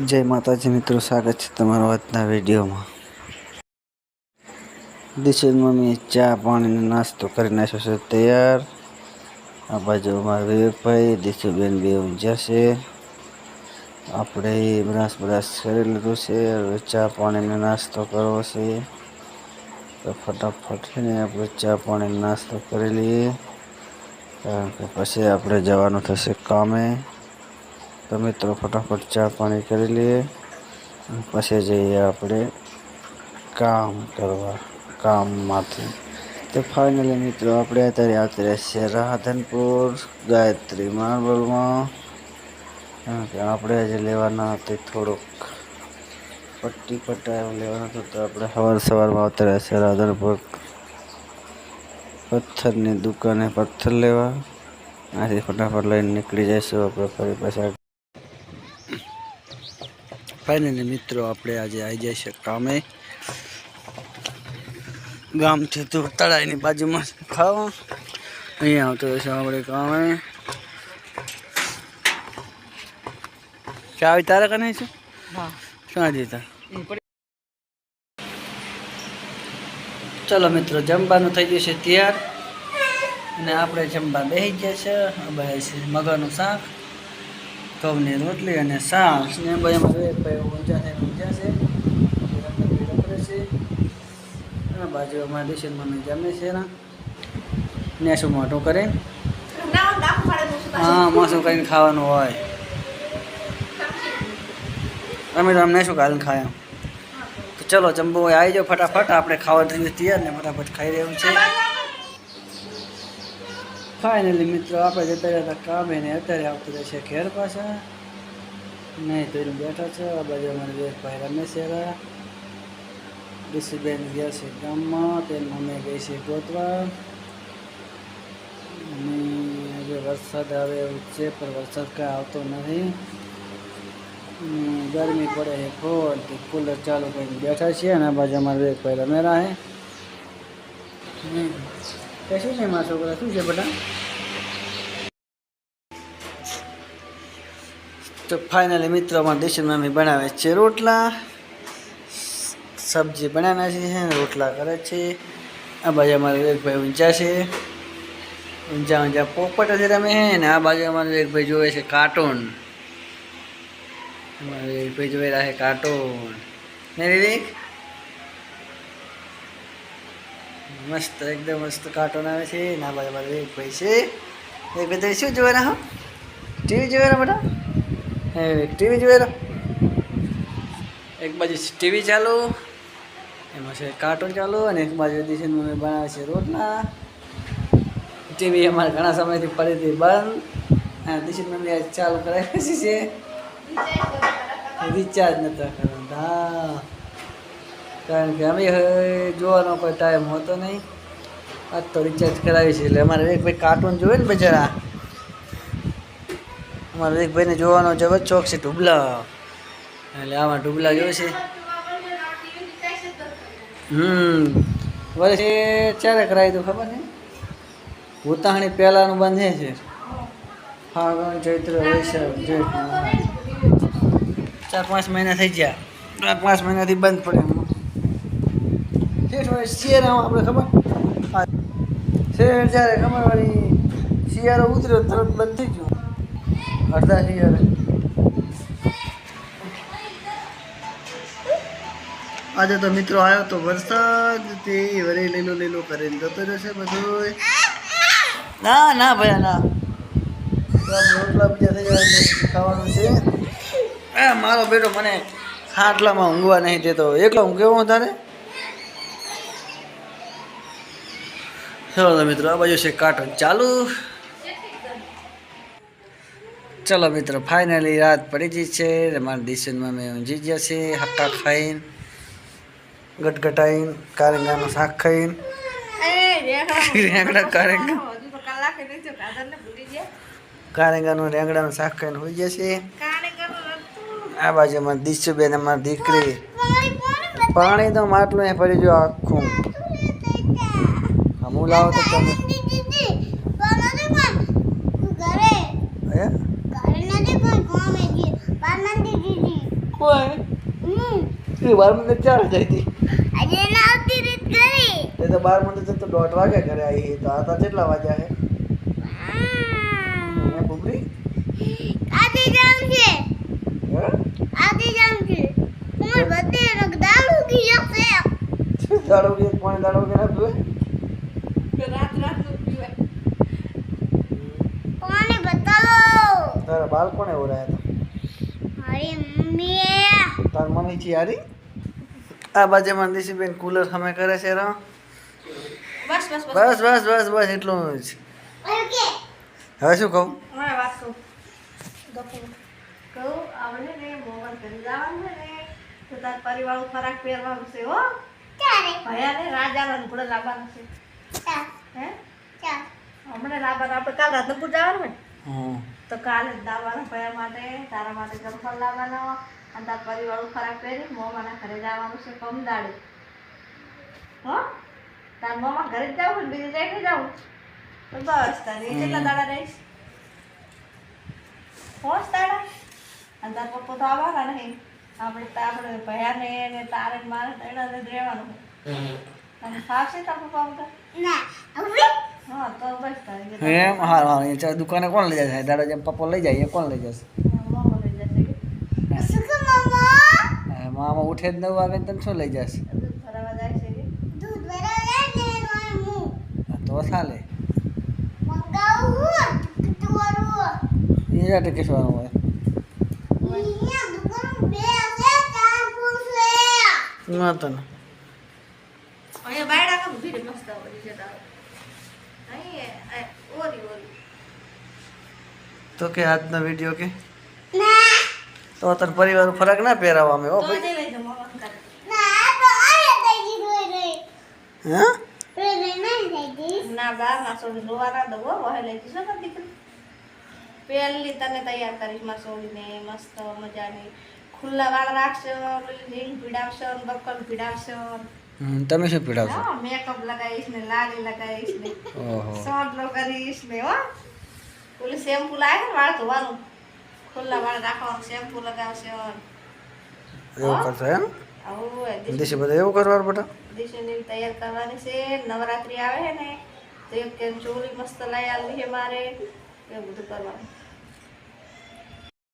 જય માતાજી મિત્રો, સ્વાગત છે તમારા આજના વિડીયોમાં. દિશેન મમ્મી ચા પાણીનો નાસ્તો કરી નાખ્યો છે, તૈયાર. આ બાજુ અમારા વિવેકભાઈ દિશુબેન બે ઊંઝા છે આપણે બ્રાસ બ્રાસ કરી લીધું છે, હવે ચા પાણીનો નાસ્તો કરવો છે. તો ફટાફટ ને આપણે ચા પાણીનો નાસ્તો કરી લઈએ. કારણ કે પછી આપણે જવાનું થશે કામે. તો મિત્રો, ફટાફટ ચા પાણી કરી લઈએ પછી જઈએ આપણે કામ કરવા, કામમાંથી. તો ફાઇનલી મિત્રો, આપણે અત્યારે આવતી છે રાધનપુર ગાયત્રી માર્બલમાં. આપણે આજે લેવાના હતી થોડુંક પટ્ટી પટ્ટા એવું લેવાના હતું, તો આપણે સવાર સવારમાં આવતા રહેશે રાધનપુર પથ્થરની દુકાને પથ્થર લેવા. આથી ફટાફટ લઈને નીકળી જઈશું આપણે ફરી પાછા. ફાઇનલી મિત્રો આપણે આજે આવી જઈશું કામે. ગામથી તો તળાઈની બાજુમાં ખાવા. અહીંયા આવતો હશે આપણે કામે. ચાવી તારે કને છે? ક્યાં જતા ચલો મિત્રો જમવાનું થઈ ગયું છે તૈયાર. અને આપણે જમવા બેસી ગયા છે. ભાઈ છે મગરનું શાક. ઘઉંની રોટલી અને શાક ને ભાઈ અમારે એક ભાઈ ઊંચા થઈને ઊંચા છે રખડે છે. અને બાજુ અમારા દેશન મમ્મી જમે છે ને શું મોટું કરે? હા મોસું કરીને ખાવાનું હોય. અમે તો અમને શું કાલે ખાયા તો ચલો હોય આવી જાઓ ફટાફટ. આપણે ખાવા તૈયાર ને ફટાફટ ખાઈ રહ્યું છે. ફાઇનલી મિત્રો આપણે જતા રહ્યા હતા કામે ને અત્યારે આવતું રહેશે ઘેર પાછા નહીં તો એનું બેઠા છે આ બાજુ અમારે બે ભાઈ રમે છે રા ઋષિબેન ગયા છે ગામમાં તેની મમ્મી ગઈ છે ગોતવા અને આજે વરસાદ આવે એવું છે પણ વરસાદ કાંઈ આવતો નથી હમ, ગરમી પડે છે ફોર તે કુલર ચાલુ કરીને બેઠા છીએ અને આ બાજુ અમારે એક ભાઈ રમેરા છે તે શું છે મારા છોકરા? શું છે બધા તો ફાઇનલી મિત્રો, અમારા દેશી મમ્મી બનાવે છે રોટલા. સબ્જી બનાવે છે રોટલા કરે છે. આ બાજુ અમારા એક ભાઈ ઊંચા છે. ઊંચા ઊંચા પોપટ જ રમે છે ને, આ બાજુ અમારા એક ભાઈ જોવે છે કાર્ટૂન. અમારા એક ભાઈ જોઈ રહ્યા છે કાર્ટૂન. ને વિવેક? મસ્ત એકદમ મસ્ત કાર્ટૂન આવે છે. ના બાજુ બાજુ એક ભાઈ છે. એક ભાઈ તમે શું જોવાના હો? ટીવી જોવા રહ્યા બેટા? હે ટીવી જોવા એક બાજુ ટીવી ચાલુ એમાં છે કાર્ટૂન ચાલુ અને એક બાજુ દિશન મમ્મી બનાવે છે રોટલા. ટીવી અમારે ઘણા સમયથી હતી બંધ. અને દિશન મમ્મી આજ ચાલુ કરાવી છે. રિચાર્જ નતા કરતા. હા. કારણ કે અમે જોવાનો કોઈ ટાઈમ હોતો નહીં. આજ તો રિચાર્જ કરાવી છે એટલે અમારે એક ભાઈ કાર્ટૂન જોવે ને બજારા. અમારે એક ભાઈને જોવાનો જબર ચોક છે ઢુબલા. એટલે આમાં ઢુબલા જોવે છે. હમ. વર્ષે ક્યારે કરાવી તું ખબર નહીં? ઉતાહણી પહેલાંનું બંધ છે. ફાગણ, ચૈત્ર, વૈશાખ, જેઠ ચાર પાંચ મહિના થઈ ગયા. ચાર પાંચ મહિનાથી બંધ પડે શેઠ હોય શિયાળામાં આપણે ખબર. શેઠ જ્યારે ખબર વાળી શિયાળો ઉતર્યો તરત બંધ થઈ ગયું. અડધા શિયાળે. આજે તો મિત્રો આવ્યો તો વરસાદ તે વરે લીલો લીલો કરીને જતો રહેશે બધું ના ના ભયા, ના. રોટલા બીજા થઈ જાય ખાવાનું છે. મારો બેટો મને ખાટલામાં ઊંઘવા નહીં દેતો. એકલો હું કેવો તારે? ચલો મિત્રો આ બાજુ છે કાર્ટૂન ચાલુ. ચલો મિત્રો ફાઇનલી રાત પડી ગઈ છે. મારા દિશનમાં મેં ઊંઘી ગયા છે. હક્કા ખાઈને ગટગટાઈને કારેંગાનું શાક ખાઈને. રેંગડા કારેંગા. કારેંગાનું રેંગડાનું શાક ખાઈને હોઈ ગયા છે. આ બાજુમાં દિશુબેન અમારી દીકરી. પાણી તો માટલું એ પડી ગયું આખું. હું લાવો તો તમે. બાર મિનિટ ચાર રીત કરી. તો બાર મિનિટ જતો દોઢ વાગ્યા ઘરે આવી તો આ તો કેટલા વાગ્યા હે. જામ છે. આધી આજે જામ છે. હું? બધે રગ દારૂ કી જશે. દાડો કે પાણી દાડો કે ના પીવે રાત રાતનું પીવાય કોને બતાવો તારા બાલ કોને હતા? મારી મમ્મી તાર મમ્મી છે યારી આ બાજુમાં બેન કુલર સામે કરે છે રા. બસ બસ બસ. બસ બસ બસ એટલું જ. ઓકે. હવે શું કહું? હવે વાત કહું કહું આવને ને મોહન કરી જવાનું ને તો તાર પરિવારનું ખોરાક પહેરવાનું છે હો. ચાલે ભયાને રાજાના લુગડો લાવવાનું છે. હે? હમણાં લાવવાનું આપણે કાલ રાધનપુર જવાનું હોય હમ. તો કાલે જ લાવવાનું ભયા માટે તારા માટે ચંપલ લાવવાનો અને તાર પરિવારનું ખરાબ પહેરી મોમાના ઘરે જવાનું છે કમદાડે હો? તાર મોમા ઘરે જ જવું બીજી નહીં જવું તો બસ તારે કેટલા દાડા રહીશ? હોશ દાડા અને તાર પપ્પા તો આવવાના નહીં. આપણે આપણે ભયાને ને તારે મારે ત્રણે જ રહેવાનું અને ફાવશે તાર પપ્પા ના એમ હા? હા એ ચાલ દુકાને કોણ લઈ જશે? દાદા જેમ પપ્પો લઈ જાય કોણ લઈ જશે? મોમો ઉઠે જ નવ વાગે તને શું લઈ જશે? દૂધ ભરાવા જાય છે કે? દૂધ ભરાવે ને મારું મું. હા, તો ચાલે. મંગાવું હું કટોરું એ જાતે કહેવાનું હોય. અહીંયા ના તને અહીંયા બાયડા કામ ભીડ મસ્ત ઓલી છે તારો અહીં આ ઓરી ઓરી તો કે આજનો વીડિયો કે? તો તને પરિવાર ફરક ના પહેરાવા અમે હો પહેલી તને તૈયાર કરીશમાં સોડીને મસ્ત મજાની. ખુલ્લા વાળ રાખશે રીંગ પીડાવશો ને બક્કલ તમે શું પીડાવશો? મેકઅપ લગાવીશ ને લાલી લગાવીશ ને ઓહો. સોડલો કરીશ ને હો. ઓલી શેમ્પુ લાવે ને વાળ ધોવાનું. ખુલ્લા વાળ રાખવાનું શેમ્પુ લગાવશે એવું કરતો એમ? આવું બધા એવું કરવાનું બેટા દિશુની તૈયાર કરવાની છે નવરાત્રી આવે છે ને તો એક કેમ ચોરી મસ્ત લઈ આવી છે મારે એવું બધું કરવાનું.